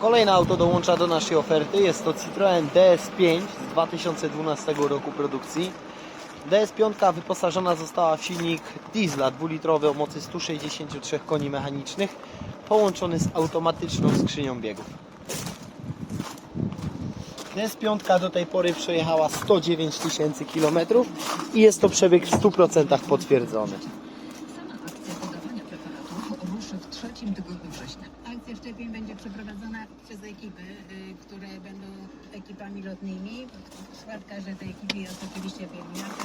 Kolejne auto dołącza do naszej oferty. Jest to Citroen DS5 z 2012 roku produkcji. DS5 wyposażona została w silnik diesla dwulitrowy o mocy 163 koni mechanicznych, połączony z automatyczną skrzynią biegów. DS5 do tej pory przejechała 109 tysięcy kilometrów i jest to przebieg w 100% potwierdzony. Sama akcja podawania preparatów ruszy w trzecim tygodniu szczepień będzie przeprowadzona przez ekipy, y, które będą ekipami lotnymi. W skład każdej tej ekipy jest oczywiście pielęgniarka